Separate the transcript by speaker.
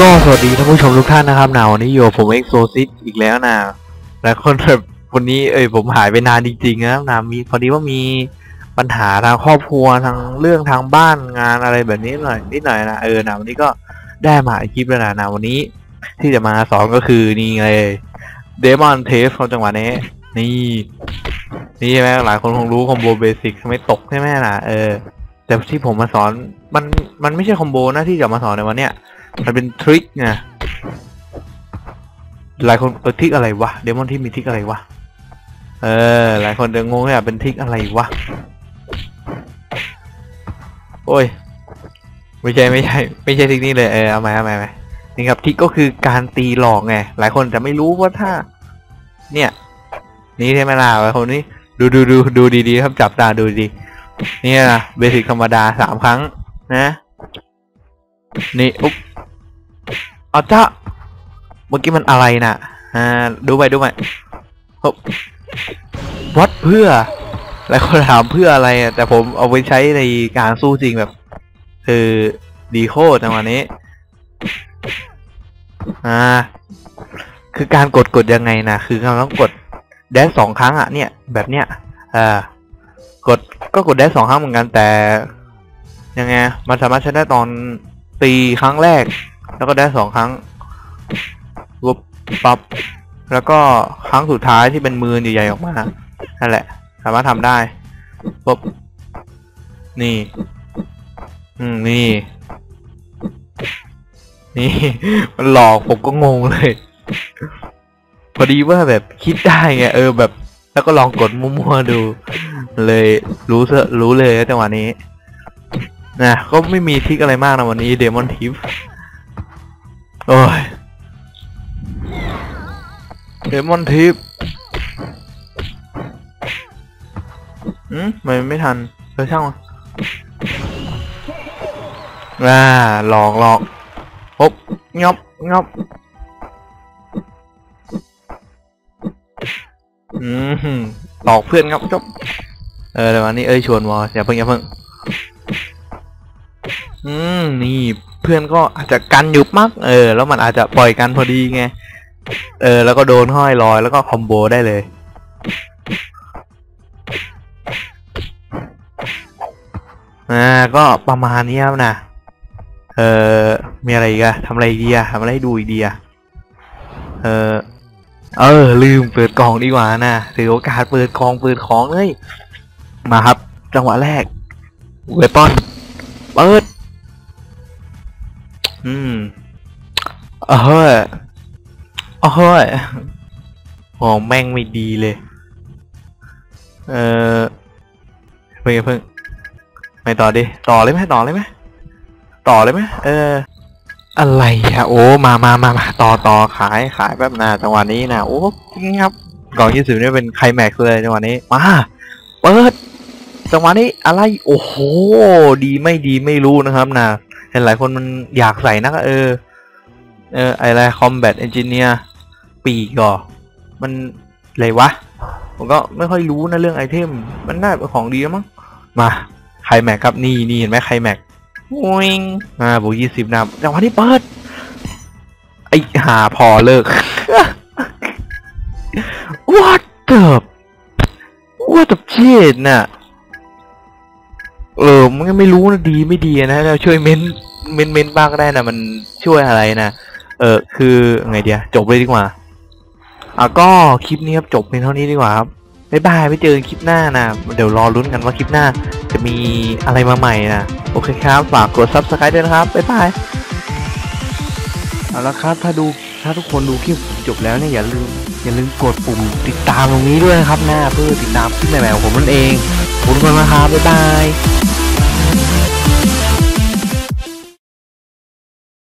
Speaker 1: ก็สวัสดีท่านผู้ชมทุกท่านนะครับนะวันนี้อยู่ผมเอ็กโซซิตอีกแล้วนะหลายคนแบบวันนี้เอ้ยผมหายไปนานจริงๆนะครับนะมีพอดีว่ามีปัญหาทางครอบครัวทางเรื่องทางบ้านงานอะไรแบบนี้หน่อยนิดหน่อยนะเออนะวันนี้ก็ได้มาอีกคลิปแล้วนะนะวันนี้ที่จะมาสอนก็คือนี่ไงเดมอนเทสของจังหวะนี้นี่นี่ใช่ไหมหลายคนคงรู้คอมโบเบสิกไม่ตกใช่ไหมนะเออแต่ที่ผมมาสอนมันมันไม่ใช่คอมโบนะที่จะมาสอนในวันเนี้ย มันเป็นทริคไงหลายคนเออทริคอะไรวะเดมอนที่มีทริคอะไรวะเออ หลายคนจะงงเนี่ยเป็นทริคอะไรวะโอ้ยไม่ใช่ไม่ใช่ไม่ใช่ทริคนี้เลยเออเอาใหมเอาใหม่เอาใหม่นี่ครับทริคก็คือการตีหลอกไงหลายคนจะไม่รู้ว่าถ้า เนี่ย นี่ใช่ไหมล่ะหลายคนนี่ดูดูดูดูดีๆครับจับตาดูดีๆนี่นะเบสิกธรรมดาสามครั้งนะ นี่อุ๊บ เอาจ้าเมื่อกี้มันอะไรน่ะอ่าดูไปดูไปฮึบวัดเพื่อหลายคนถามเพื่ออะไรอะแต่ผมเอาไปใช้ในการสู้จริงแบบ คือดีโคตรจังวะนี้ อ่า คือการกดกดยังไงนะคือเราต้องกดแดนสองครั้งอะเนี่ย แบบเนี้ยอ่ากดก็กดแดนสองครั้งเหมือนกันแต่ยังไงมันสามารถใช้ได้ตอนตีครั้งแรก แล้วก็ได้สองครั้งวุบปับแล้วก็ครั้งสุดท้ายที่เป็นมือใหญ่ๆออกมานั่นแหละ สามารถทำได้ปุ๊บนี่ อืมนี่ นี่ มันหลอกผมก็งงเลย พอดีว่าแบบคิดได้ไงเออแบบ แล้วก็ลองกดมั่วๆดู เลยรู้เสรู้เลยจังหวะนี้นะก็ไม่มีทิกอะไรมากนะวันนี้เดมอนทิฟ โอ้ยเดมอนทิฟอืมไม่ไม่ทันเออช่างมันอ่าหลอกหลอกฮบงอบงอบอืมหลอกเพื่อนครับจบเออเดี๋ยววันนี้เอ้ยชวนวออย่าเพิ่งอย่าเพิ่งอืมนี่ พื่อนก็อาจจะกันอยู่มั้งเออ แล้วมันอาจจะปล่อยกันพอดีไง เออ แล้วก็โดนห้อยลอยแล้วก็คอมโบได้เลย อ่า ก็ประมาณนี้ครับนะ เออมีอะไรอีกอะทำอะไรดีอะทำอะไรดูอีกดีอะเออ เออ ลืมเปิดกล่องดีกว่านะถือโอกาสเปิดกล่องเปิดของเลย มาครับ จังหวะแรกเวปอน เปิด อืมเอ้ยเอ้ยโอ้แม่งไม่ดีเลย เออเพิ่งเพิ่งไม่ต่อดิ ต่อเลยไหมต่อเลยไหมต่อเลยไหมเออ อะไรอะโอ้ มามามามาต่อต่อขายขายแบบนาจังหวะนี้นะโอ้ครับกล่องยี่สิบนี่เป็นไคลแม็กซ์เลยจังหวะนี้ มา เปิดจังหวะนี้อะไร โอ้โห ดีไม่ดีไม่รู้นะครับนะ เห็นหลายคนมันอยากใส่นะเออ เอออะไรคอมแบทเอนจิเนียร์ปีกก่อมันอะไรวะ ผมก็ไม่ค่อยรู้นะเรื่องไอเทม มันน่าเป็นของดีแล้วมั้ง มาไคลแม็กครับนี่นี่เห็นไหมไคลแม็กวิงอ่าบวกยี่สิบนะจังหวะที่เปิด ไอหาพอเลิก what the what the shit น่ะ ก็ไม่รู้นะดีไม่ดีนะเราช่วยเม้นเม้นเม้นบ้างก็ได้นะมันช่วยอะไรนะเออคือไงเดียจบเลยดีกว่าอะก็คลิปนี้ครับจบเพียงเท่านี้ดีกว่าครับบ๊ายบายไว้เจอคลิปหน้านะ เดี๋ยวรอลุ้นกันว่าคลิปหน้าจะมีอะไรมาใหม่นะ โอเคครับ ฝากกด subscribe ด้วยนะครับ บ๊ายบาย
Speaker 2: เอาละครับ ถ้าดู ถ้าทุกคนดูคลิปจบแล้วเนี่ยอย่าลืม อย่าลืมกดปุ่มติดตามตรงนี้ด้วยนะครับนะเพื่อติดตามคลิปใหม่ๆของผมนั่นเองขอบคุณมากครับ บ๊ายบาย